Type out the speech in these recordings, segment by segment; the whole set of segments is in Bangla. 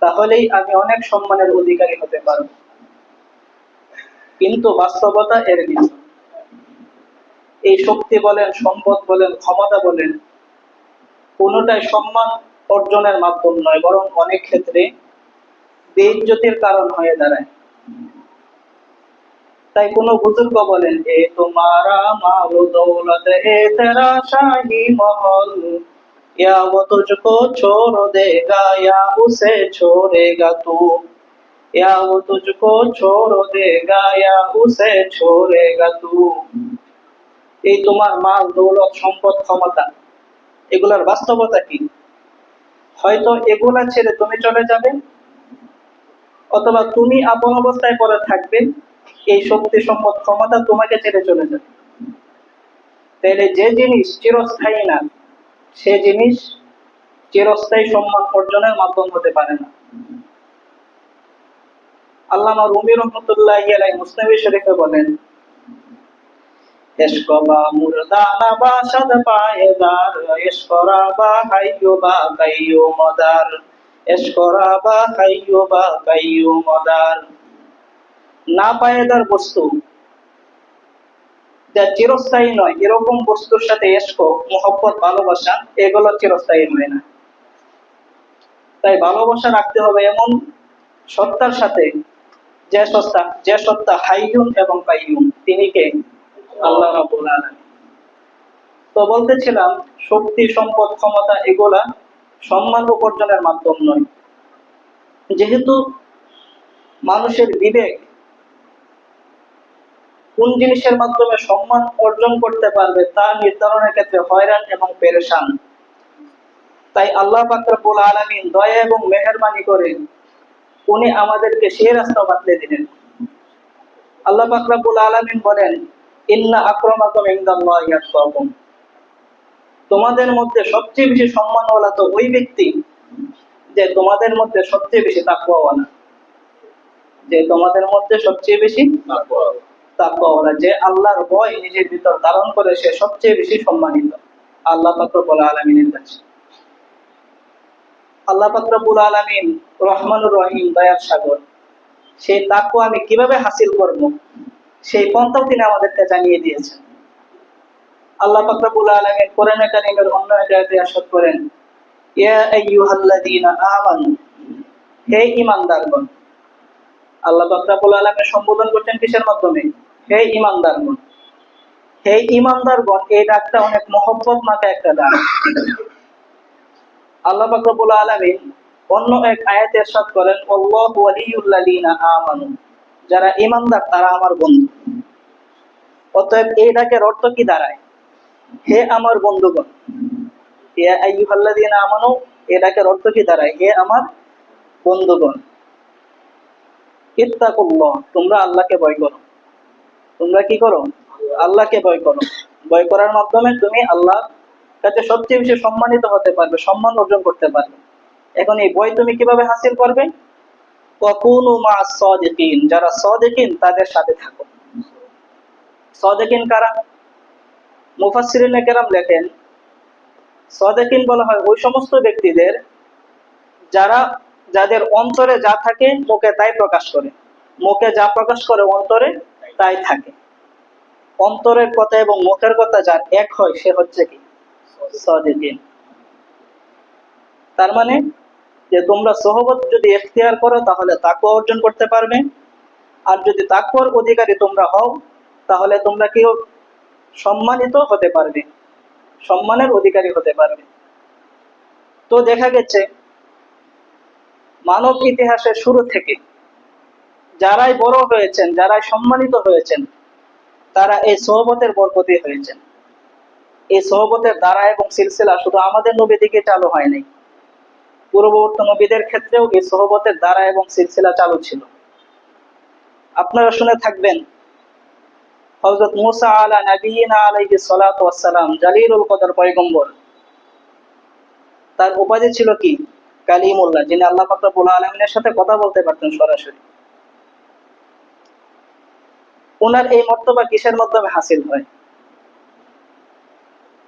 তাহলেই আমি অনেক সম্মানের অধিকারী হতে পারব। কিন্তু বাস্তবতা এর নিচে এই শক্তি বলেন, সম্পদ বলেন, ক্ষমতা বলেন, কোনোটাই সম্মান অর্জনের মাধ্যম নয়, বরং অনেক ক্ষেত্রে বেইজ্জতির কারণ হয়ে দাঁড়ায়। তাই কোন বুজুর্গ বলেন, এ তোমারা মালো দৌলত এ তেরা শাহী মহল। या वो तुझको छोड़ देगा या उसे छोड़ेगा तू या वो तुझको छोड़ देगा या उसे छोड़ेगा तू এই তোমার মাল দৌলত সম্পদ ক্ষমতা এগুলার বাস্তবতা কি হয়তো এগুলা ছেড়ে তুমি চলে যাবে অথবা তুমি আপন অবস্থায় পরে থাকবে এই শক্তি সম্পদ ক্ষমতা তোমাকে ছেড়ে চলে যাবে তাহলে যে জিনিস চিরস্থায়ী না সে জিনিস চিরস্থায়ী সম্মান অর্জনের মাধ্যম হতে পারে না। আল্লামা রুমি রহমতুল্লাহ শরীফে বলেন না পায়েদার বস্তু যা চিরস্থায়ী নয়, এরকম বস্তুর সাথে এসকো, মোহব্বত, ভালোবাসা, এগুলো চিরস্থায়ী হয় না। তাই ভালোবাসা রাখতে হবে এমন সত্তার সাথে, যে সত্তা যে সত্তা হাইয়ুন এবং কাইয়ুম তিনি কে? আল্লাহ আলামিন। তো বলতেছিলাম, শক্তি, সম্পদ, ক্ষমতা এগুলা সম্মান উপার্জনের মাধ্যম নয়। যেহেতু মানুষের বিবেক কোন জিনিসের মাধ্যমে সম্মান অর্জন করতে পারবে তা নির্ধারণের ক্ষেত্রে হয়রান এবং পেরেশান। তাই আল্লাহ পাকরবুল আলমিন দয়া এবং মেহরবানি করে উনি আমাদেরকে সেই রাস্তা বাতলে দিলেন। আল্লাহ পাকরাবুল আলমিন বলেন, ইন্না আক্রমাকুম ইনদাল্লাহি আতকাকুম। তোমাদের মধ্যে সবচেয়ে বেশি সম্মানওয়ালা তো ওই ব্যক্তি যে তোমাদের মধ্যে সবচেয়ে বেশি তাকওয়াওয়ালা। যে তোমাদের মধ্যে সবচেয়ে বেশি তাকওয়াওয়ালা। যে আল্লাহর ভয় নিজের ভিতর ধারণ করে সে সবচেয়ে বেশি সম্মানিত। আল্লাহ পাকরবুল আলমিনের কাছে। আল্লাহ আলমিন রহমানুর রহিম, দয়ার সাগর। সেই তাকওয়া আমি কীভাবে হাসিল করব? সেই পন্থাও তিনি আমাদেরকে জানিয়ে দিয়েছেন। আল্লাহ পাকরাবুল আলমিন কোরআন কারিমের অন্য এক আয়াতে আশাদ করেন হে আল্লাহ পাকরাবুল আলমের সম্বোধন করছেন কিসের মাধ্যমে? হে হে এই ডাকটা অনেক মহব্বত মাখা একটা ডাক। আল্লাহ আলমিন অন্য এক করেন আমানু যারা ঈমানদার তারা আমার বন্ধু। অতএব এই ডাকের অর্থ কি দাঁড়ায়? হে আমার বন্ধুগণ, হে আইয়ুহাল্লাযীনা আমানু এই ডাকের অর্থ কি দাঁড়ায়? হে আমার বন্ধুগণ, ইত্তাকুল্লাহ, তোমরা আল্লাহকে ভয় করো। তোমরা কি করো? আল্লাহকে ভয় করো। ভয় করার মাধ্যমে তুমি আল্লাহ কাছে সবচেয়ে বেশি সম্মানিত হতে পারবে, সম্মান অর্জন করতে পারবে। এখন এই বই তুমি কীভাবে হাসিল করবে? ককুনু যারা সদিকিন, তাদের সাথে থাকো। সদিকিন কারা? মুফাসসিরিন কেরাম লেখেন, সদিকিন বলা হয় ওই সমস্ত ব্যক্তিদের যারা, যাদের অন্তরে যা থাকে, মুখে তাই প্রকাশ করে। মুখে যা প্রকাশ করে অন্তরে তাই থাকে। অন্তরের কথা এবং মুখের কথা যার এক হয়, সে হচ্ছে কি? সদিকিন। তার মানে যে তোমরা সহবত যদি এখতিয়ার করো, তাহলে তাকুয়া অর্জন করতে পারবে। আর যদি তাকুয়ার অধিকারী তোমরা হও, তাহলে তোমরা কি সম্মানিত হতে পারবে? সম্মানের অধিকারী হতে পারবে। তো দেখা গেছে, মানব ইতিহাসের শুরু থেকে যারাই বড় হয়েছেন, যারাই সম্মানিত হয়েছেন, তারা এই সহবতের বরকতি হয়েছেন। এই সহবতের দ্বারা এবং সিলসিলা শুধু আমাদের নবী দিকে চালু হয়নি। পূর্ববর্তী নবীদের ক্ষেত্রেও এই সহবতের দ্বারা এবং সিলসিলা চালু ছিল। আপনারা শুনে থাকবেন হজরত মুসা আলা নবীনা আলাইহি সালাতু ওয়াসসালাম, জালিলুল কদর পয়গম্বর। তার উপাধি ছিল কি? কালিমুল্লাহ, যিনি আল্লাহ পাক রব্বুল আলামিনের সাথে কথা বলতে পারতেন সরাসরি। ওনার এই মর্তবা কিসের মাধ্যমে হাসিল হয়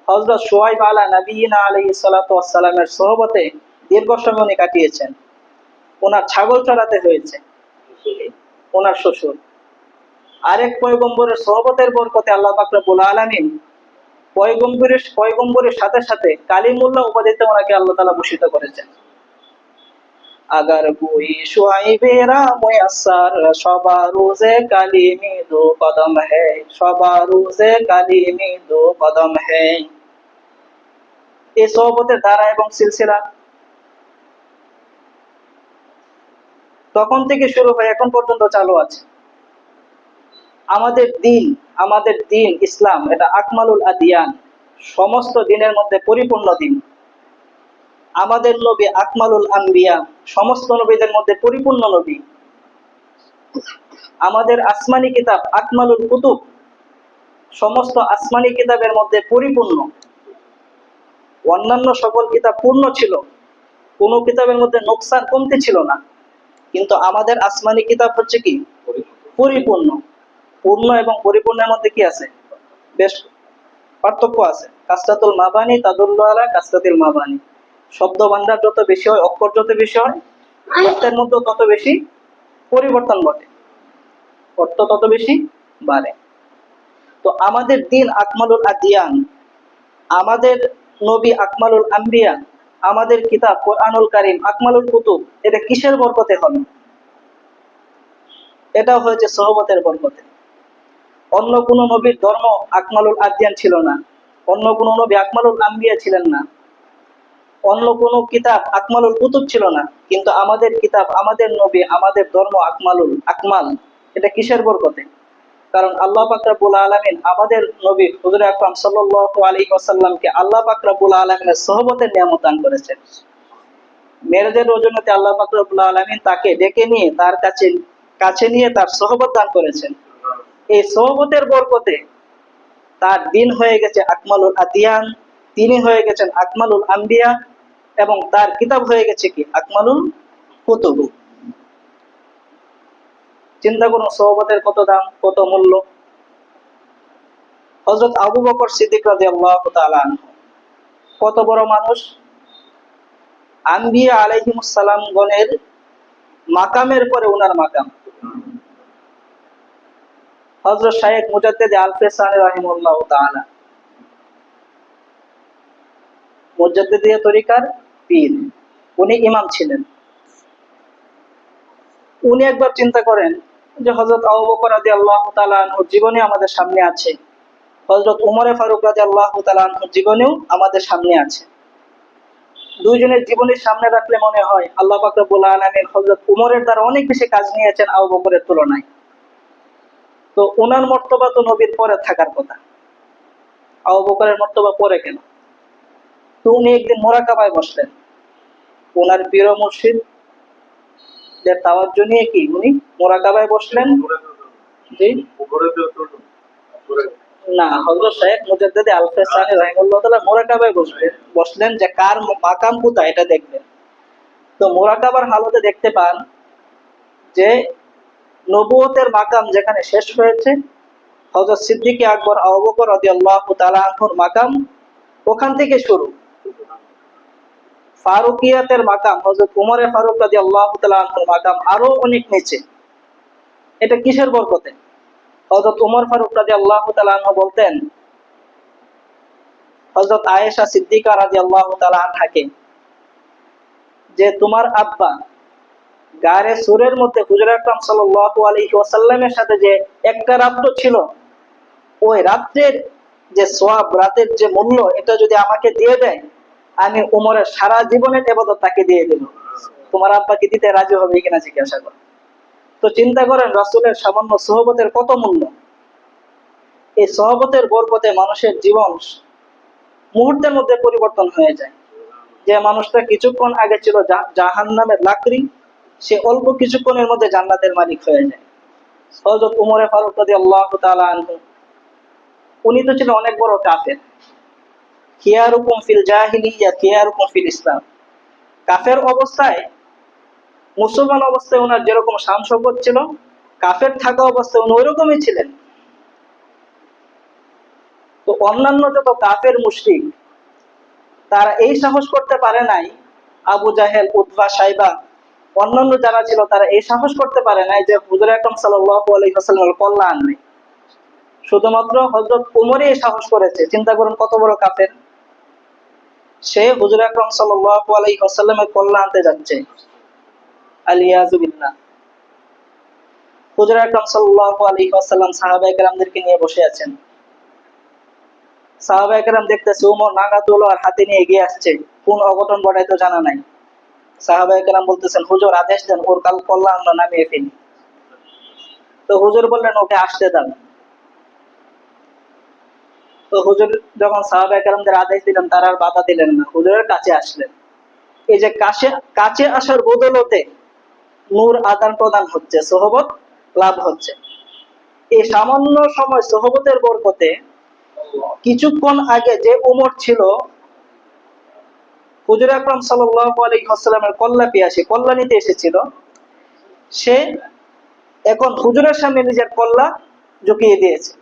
হযরত শুআইব আলা নবীনা আলাইহিস সালাতু ওয়াসসালামের সহবতে দীর্ঘ সময় উনি কাটিয়েছেন। ওনার ছাগল চড়াতে হয়েছে। ওনার শ্বশুর। আরেক পয়গম্বরের সহবতের বরকতে আল্লাহ পয়গম্বরের পয়গম্বরের সাথে সাথে কালিমুল্লাহ উপাধিতে ওনাকে আল্লাহ তালা ভূষিত করেছেন। আগার বই সোয়াইবেরা ময়াসার সবার রোজে কালী মে কদম হে, সবার রোজে কালী মে কদম হে। এই সহবতের ধারা এবং সিলসিলা। তখন থেকে শুরু হয় এখন পর্যন্ত চালু আছে। আমাদের দিন আমাদের দিন ইসলাম, এটা আকমালুল আদিয়ান, সমস্ত দিনের মধ্যে পরিপূর্ণ দিন। আমাদের নবী আকমালুল আম্বিয়া, সমস্ত নবীদের মধ্যে পরিপূর্ণ নবী। আমাদের আসমানি কিতাব আকমালুল কুতুব, সমস্ত আসমানি কিতাবের মধ্যে পরিপূর্ণ। অন্যান্য সকল কিতাব পূর্ণ ছিল, কোনো কিতাবের মধ্যে নোকসান কমতি ছিল না। কিন্তু আমাদের আসমানি কিতাব হচ্ছে কি? পরিপূর্ণ। পূর্ণ এবং পরিপূর্ণের মধ্যে কি আছে? বেশ পার্থক্য আছে। কাস্তাতুল মাবানি তাদুল্লাহ আলা কাস্তাতুল মাবানি। শব্দ ভান্ডার যত বেশি হয়, অক্ষর যত বেশি হয়, অর্থের মধ্যে তত বেশি পরিবর্তন ঘটে। অর্থ তত বেশি বাড়ে। তো আমাদের দিন আকমালুল আদিয়ান, আমাদের নবী আকমালুল আম্বিয়া, আমাদের কিতাব কোরআনুল কারিম, আকমালুল কুতুব, এটা কিসের বরকতে হবে? এটাও হয়েছে সহবতের বরকতে। অন্য কোন নবীর ধর্ম আকমালুল আদিয়ান ছিল না। অন্য কোন নবী আকমালুল আম্বিয়া ছিলেন না। অন্য কোনো কিতাব আকমালুল কুতুব ছিল না, কিন্তু আমাদের কিতাব, আমাদের নবী, আমাদের ধর্ম আকমালুল, আকমাল। এটা কিসের বরকতে? কারণ আল্লাহ পাক রাব্বুল আলামিন আমাদের নবী হুজুর আকরাম সাল্লাল্লাহু আলাইহি ওয়াসাল্লামকে আল্লাহ পাক রাব্বুল আলামিনের সহবতের নিয়ামত দান করেছেন। মেরাজের রজনীতে আল্লাহ পাক রাব্বুল আলামিন তাকে ডেকে নিয়ে তার কাছে কাছে নিয়ে তার সহবত দান করেছেন। এই সহবতের বরকতে তার দিন হয়ে গেছে আকমালুল আদিয়ান তিনি হয়ে গেছেন আকমালুল আম্বিয়া এবং তার কিতাব হয়ে গেছে কি? আকমালুল কুতুব। চিন্তা করুন সহবতের কত দাম, কত মূল্য? হজরত আবু বকর সিদ্দিক তাআলা আনহু। কত বড় মানুষ? আম্বিয়া আলাইহিমুস সালাম গণের মাকামের পরে ওনার মাকাম। হজরত শাইখ মুজাদ্দিদ আল-ফিসানি রাহিমাহুল্লাহ তাআলা। মুজাদ্দিদিয়া তরিকার পীর। উনি ইমাম ছিলেন। উনি একবার চিন্তা করেন যে হজরত আবু বকর রাদিয়াল্লাহু তাআলা আনহুর জীবনে আমাদের সামনে আছে। হজরত উমরে ফারুক রাদিয়াল্লাহু তাআলা আনহুর জীবনেও আমাদের সামনে আছে। দুইজনের জীবনের সামনে রাখলে মনে হয় আল্লাহ পাক রব্বুল আলামিন হযরত উমরের দ্বারা অনেক বেশি কাজ নিয়েছেন আবু বকরের তুলনায়। তো ওনার মর্তবা তো নবীর পরে থাকার কথা। আবু বকরের মর্তবা পরে কেন? তো উনি একদিন মোরাকাবায় বসলেন। ওনার প্রিয় মুর্শিদ যে কি? উনি মোরাকাবায় বসলেন। জি? না রাহিমাহুল্লাহ তাআলা মোরাকাবায় বসলেন বসলেন যে কার মাকাম কোথায়? এটা দেখবেন। তো মোরাকাবার হালতে দেখতে পান যে নবুয়তের মাকাম যেখানে শেষ হয়েছে, হযরত সিদ্দিক আকবর আবু বকর মাকাম ওখান থেকে শুরু। ফারুকিয়াতের মাকাম, হযরত উমরে ফারুক তাআলা আনহুর মাকাম আরও অনেক নিচে। এটা কিসের বরকতে? হযরত উমর ফারুক রাদিয়াল্লাহু তাআলা আনহু বলতেন, হযরত আয়েশা সিদ্দিকা রাদিয়াল্লাহু তাআলা আনহাকে, যে তোমার আব্বা গারে সুরের মধ্যে হুজুর আকরাম সাল্লাল্লাহু আলাইহি ওয়াসাল্লামের সাথে যে একটা রাত্র ছিল, ওই রাত্রের যে সোয়াব, রাতের যে মূল্য, এটা যদি আমাকে দিয়ে দেয় আমি উমরের সারা জীবনের এবাদত তাকে দিয়ে দেব তোমার আব্বাকে দিতে রাজি হবে কিনা জিজ্ঞাসা করো। তো চিন্তা করেন, রাসূলের সামান্য সহবতের কত মূল্য? এই সহবতের বরকতে মানুষের জীবন মুহূর্তের মধ্যে পরিবর্তন হয়ে যায়। যে মানুষটা কিছুক্ষণ আগে ছিল জাহান নামের লাকড়ি, সে অল্প কিছুক্ষণের মধ্যে জান্নাতের মালিক হয়ে যায়। হযরত উমরে ফারুক রাদিয়াল্লাহু তাআলা আনহু, উনি তো ছিলেন অনেক বড় কাফের। খিয়ারুকুম ফিল জাহিলিয়া, খিয়ারুকুম ফিল ইসলাম। কাফের অবস্থায়, মুসলমান অবস্থায় ওনার যেরকম শান সম্পদ ছিল, কাফের থাকা অবস্থায় উনি ওইরকমই ছিলেন। তো অন্যান্য যত কাফের মুশরিক, তারা এই সাহস করতে পারে নাই, আবু জাহেল, উতবা, সাইবা, অন্যান্য যারা ছিল, তারা এই সাহস করতে পারে নাই যে হুজুর আকরম ওয়াসাল্লামের কল্যাণ আনবে। শুধুমাত্র হযরত উমরই এই সাহস করেছে। চিন্তা করুন কত বড় কাফের। সে হুজুর আকরম সাল্লাল্লাহু আলাইহি ওয়াসাল্লামের কল্যাণ আনতে যাচ্ছে। আলিয়াযু বিল্লাহ। হুজুর আকরম সাল্লাল্লাহু আলাইহি ওয়াসাল্লাম সাহাবায়ে কেরামদেরকে নিয়ে বসে আছেন। সাহাবায়ে কেরাম দেখতেছে উমর নাগা তলোয়ার হাতে নিয়ে এগিয়ে আসছে। কোন অঘটন ঘটায় তো জানা নাই। সাহাবায়ে কেরাম বলতেছেন, হুজুর, আদেশ দেন, ওর কাল কল্যাণ আমরা নামিয়ে ফেলি। তো হুজুর বললেন, ওকে আসতে দেন তো হুজুর যখন সাহাবায়ে কেরামদের আদেশ দিলেন, তারা আর বাধা দিলেন না। হুজুরের কাছে আসলেন। এই যে কাছে কাছে আসার বদলতে নূর আদান প্রদান হচ্ছে, সোহবত লাভ হচ্ছে। এই সামান্য সময় সোহবতের বরকতে কিছুক্ষণ আগে যে উমর ছিল, হুজুর আকরাম ওয়াসাল্লামের কল্লা পিয়াসী কল্লা নিতে এসেছিল। সে এখন হুজুরের সামনে নিজের কল্লা ঝুঁকিয়ে দিয়েছে।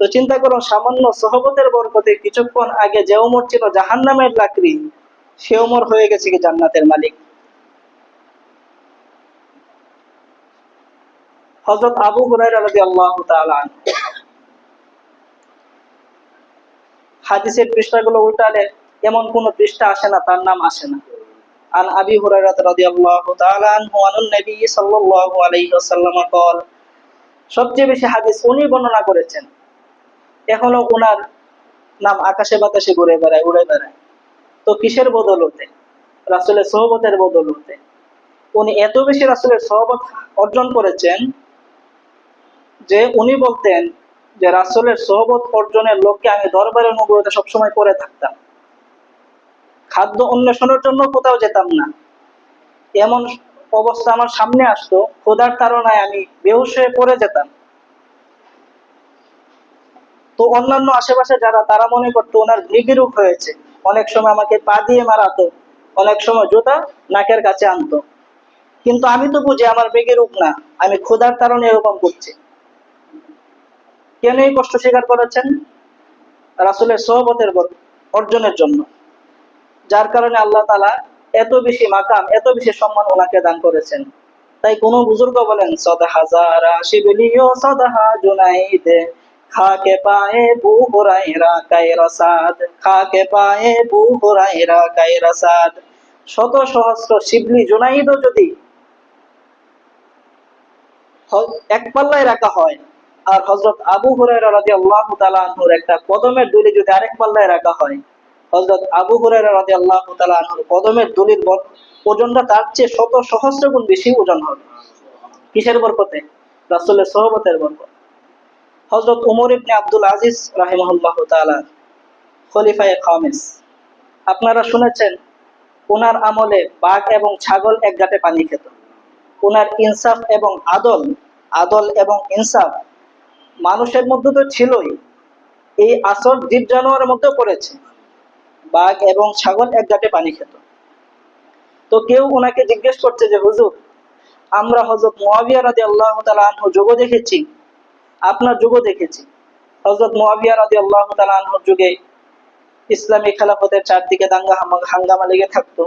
তো চিন্তা করো সামান্য সহবতের বরকতে কিছুক্ষণ আগে যে ওমর ছিল জাহান্নামের লাকড়ি সে ওমর হয়ে গেছে কি জান্নাতের মালিক হযরত আবু হুরায়রা রাদিয়াল্লাহু তাআলা আনহু হাদিসের পৃষ্ঠাগুলো উল্টালে এমন কোন পৃষ্ঠা আসে না তার নাম আসে না আন আবি হুরায়রা রাদিয়াল্লাহু তাআলা আনহু আনুন নবী সাল্লাল্লাহু আলাইহি ওয়াসাল্লাম قال সবচেয়ে বেশি হাদিস উনি বর্ণনা করেছেন এখনও ওনার নাম আকাশে বাতাসে ঘুরে বেড়ায়, উড়ে বেড়ায়। তো কিসের বদলতে? রাসূলের সোহবতের বদলতে। উনি এত বেশি রাসূলের সোহবত অর্জন করেছেন যে উনি বলতেন যে রাসুলের সহবত অর্জনের লক্ষ্যে আমি দরবারের নবুয়তে সবসময় পড়ে থাকতাম। খাদ্য অন্বেষণের জন্য কোথাও যেতাম না। এমন অবস্থা আমার সামনে আসতো খোদার তাড়নায় আমি বেহুশ হয়ে পড়ে যেতাম। তো অন্যান্য আশেপাশে যারা, তারা মনে করতো ওনার মৃগিরূপ হয়েছে অনেক সময় আমাকে পা দিয়ে মারাতো, অনেক সময় জুতা নাকের কাছে আনতো। কিন্তু আমি তো বুঝি আমার মৃগিরূপ না, আমি ক্ষুধার কারণে এরকম করছি। কেন এই কষ্ট স্বীকার করেছেন? রাসুলের সোহবতের অর্জনের জন্য। যার কারণে আল্লাহ তালা এত বেশি মাকাম, এত বেশি সম্মান ওনাকে দান করেছেন। তাই কোন বুজুর্গ বলেন, সদ হাজারা শিবলিও সদহা জুনাইদে খাকে পায়ে হুরাইরা খাকে পায়ে হুরাইরা শত সহস্র শিবলি জুনাইদও যদি এক পাল্লায় রাখা হয়, আর হজরত আবু হুরায়রা রাদিয়াল্লাহু তাআলা আনহুর একটা কদমের দুলি যদি আরেক পাল্লায় রাখা হয়, হজরত আবু হুরায়রা রাদিয়াল্লাহু তাআলা আনহুর কদমের দুলির ওজনটা তার চেয়ে শত সহস্র গুণ বেশি ওজন হবে। কিসের বরকতে? রাসূলের সোহবতের বরকত। হজরত উমর ইবনে আব্দুল আজিজ রাহিমাহুল্লাহু তাআলা, খলিফায়ে খামিস আপনারা শুনেছেন ওনার আমলে বাঘ এবং ছাগল এক ঘাটে পানি খেত। ওনার ইনসাফ এবং আদল আদল এবং ইনসাফ মানুষের মধ্যে তো ছিলই। এই আসর জীব জানোয়ারের মধ্যে পড়েছে। বাঘ এবং ছাগল এক ঘাটে পানি খেত। তো কেউ ওনাকে জিজ্ঞেস করছে যে, হুজুর, আমরা হজরত মুয়াবিয়া রাদি আল্লাহ তালা আনহু যোগ দেখেছি। আপনার যুগও দেখেছি। হজরত মুয়াবিয়া রাদি আল্লাহ তালা যুগে ইসলামী খেলাফতের চারদিকে দাঙ্গা হাঙ্গামা লেগে থাকতো।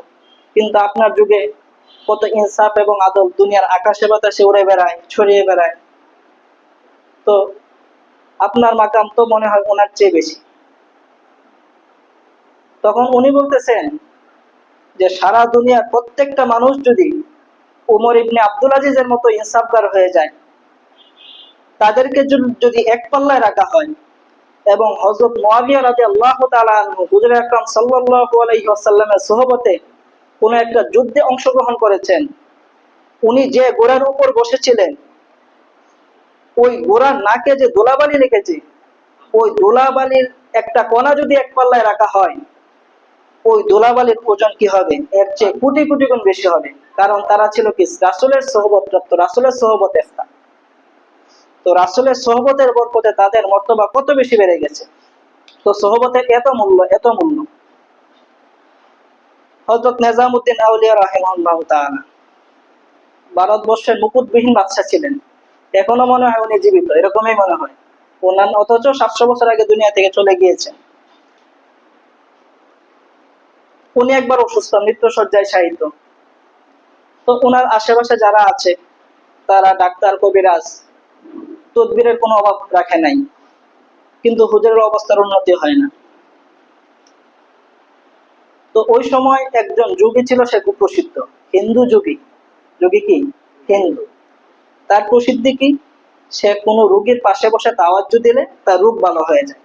কিন্তু আপনার যুগে কত ইনসাফ এবং আদল দুনিয়ার আকাশে বাতাসে উড়ে বেড়ায়, ছড়িয়ে বেড়ায়। তো আপনার মাকাম তো মনে হয় ওনার চেয়ে বেশি। তখন উনি বলতেছেন যে সারা দুনিয়ার প্রত্যেকটা মানুষ যদি উমর ইবনে আব্দুল আজিজের মতো ইনসাফগার হয়ে যায় তাদেরকে যদি- এক পাল্লায় রাখা হয়, এবং হযরত মুয়াবিয়া তাআলা আনহু, হুজুর আকরাম সাল্লাল্লাহু আলাইহি সোহবতে কোন একটা যুদ্ধে অংশগ্রহণ করেছেন, উনি যে ঘোড়ার উপর বসেছিলেন, ওই ঘোড়ার নাকে যে দোলাবালি লেগেছে, ওই দোলাবালির একটা কণা যদি এক পাল্লায় রাখা হয়, ওই দোলাবালির ওজন কি হবে? এর চেয়ে কোটি কোটি গুণ বেশি হবে। কারণ তারা ছিল কি? রাসুলের সহবত রাসুলের সহবত এফতা তো রাসুলের সহবতের বরকতে তাদের মর্তবা কত বেশি বেড়ে গেছে? তো সহবতের এত মূল্য এত মূল্য। হজরত নিজামুদ্দিন আউলিয়া রাহিমাহুল্লাহ তাআলা ভারতবর্ষের মুকুটবিহীন বাদশা ছিলেন। এখনও মনে হয় উনি জীবিত, এরকমই মনে হয়। অন্যান্য অথচ সাতশো বছর আগে দুনিয়া থেকে চলে গিয়েছেন। উনি একবার অসুস্থ মৃত্যু সজ্জায় শায়িত। তো ওনার আশেপাশে যারা আছে, তারা ডাক্তার, কবিরাজ তদবিরের কোনো অভাব রাখে নাই। কিন্তু হুজুরের অবস্থার উন্নতি হয় না। তো ওই সময় একজন যোগী ছিল, সে খুব প্রসিদ্ধ। হিন্দু যোগী। যোগী কি? হিন্দু। তার প্রসিদ্ধি কি? সে কোনো রোগীর পাশে বসে তাওয়াজ্জু দিলে তার রোগ ভালো হয়ে যায়।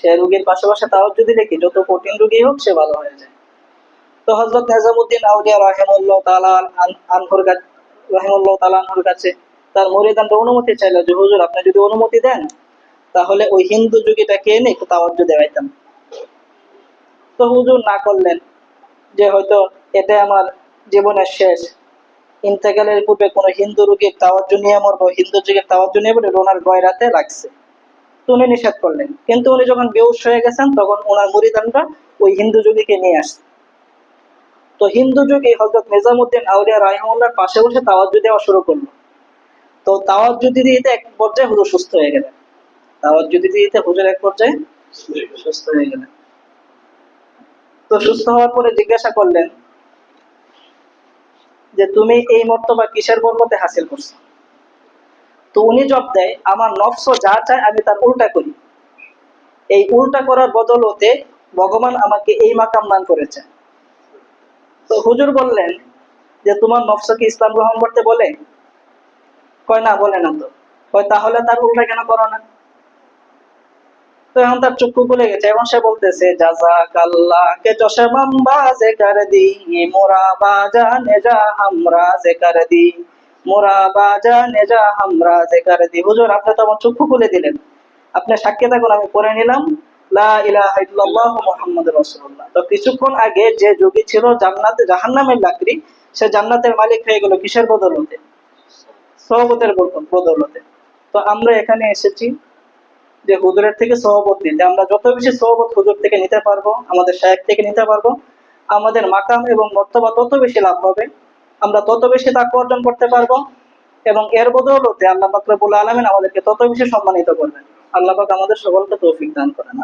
সে রোগীর পাশে বসে তাওয়াজ্জু দিলে কি? যত কঠিন রোগী হোক, সে ভালো হয়ে যায়। তো হজরত নিজামুদ্দিন আউলিয়া রাহেমুল্লাহ তালা আনহুর কাছে রাহেমুল্লাহ তালা আনহুর কাছে তার মরিদানটা অনুমতি চাইলো যে, হুজুর, আপনি যদি অনুমতি দেন, তাহলে ওই হিন্দু যুগীটাকে এনে একটু তাওয়াজ্জু দেওয়াইতাম তো হুজুর না করলেন, যে হয়তো এটা আমার জীবনের শেষ। ইন্তেকালের পূর্বে কোনো হিন্দু রোগীর তাওয়াজ্জু নিয়ে মরবো, হিন্দু যুগের তাওয়াজ্জু নিয়ে বলে ওনার গয়রাতে লাগছে। তো উনি নিষেধ করলেন। কিন্তু উনি যখন বেউস হয়ে গেছেন, তখন ওনার মুরিদানরা ওই হিন্দু যুগীকে নিয়ে আসছে। তো হিন্দু যুগে হজরত নিজামুদ্দিন আউলিয়া রাহিমুল্লাহর পাশে বসে তাওয়াজ্জু দেওয়া শুরু করল। তো তাওয়াজ্জু দিতে এক পর্যায়ে হুজুর সুস্থ হয়ে গেলেন। তাওয়াজ্জু দিতে হুজুর এক পর্যায়ে সুস্থ হয়ে গেলেন। তো সুস্থ হওয়ার পরে জিজ্ঞাসা করলেন যে, তুমি এই মর্তবা কিসের বরকতে হাসিল করছ? তো উনি জব দেয়, আমার নফস যা চায় আমি তার উল্টা করি। এই উল্টা করার বদলতে ভগবান আমাকে এই মাকাম দান করেছে। তো হুজুর বললেন যে, তোমার নফসকে ইসলাম গ্রহণ করতে বলে কয়, না, বলে না তো। কয়, তাহলে তার উল্টা কেন করো না? তো এখন তার চক্ষু খুলে গেছে এবং সে বলতেছে জাজা কাল্লা কে দি মোরা বাজা নেজা হামরা দি মোরা বাজা নেজা হামরা দি হুজুর, আপনি তো আমার চক্ষু খুলে দিলেন। আপনি সাক্ষী থাকুন, আমি পড়ে নিলাম। লা ইলাহা ইল্লাল্লাহ মুহাম্মাদুর রাসূলুল্লাহ। তো কিছুক্ষণ আগে যে যোগী ছিল জান্নাতে, জাহান্নামের লাকড়ি, সে জান্নাতের মালিক হয়ে গেল কিসের বদলতে? সহবতের বরকত- বদলতে। তো আমরা এখানে এসেছি যে হুজুরের থেকে সহবত নিতে। আমরা যত বেশি সহবত হুজুর থেকে নিতে পারব, আমাদের শায়েক থেকে নিতে পারব, আমাদের মাকাম এবং মর্তবা তত বেশি লাভ হবে। আমরা তত বেশি তাকে অর্জন করতে পারব এবং এর বদৌলতে আল্লাহ পাক রব্বুল আলামিন আমাদেরকে তত বেশি সম্মানিত করবেন। আল্লাহ পাক আমাদের সকলকে তৌফিক দান করেন।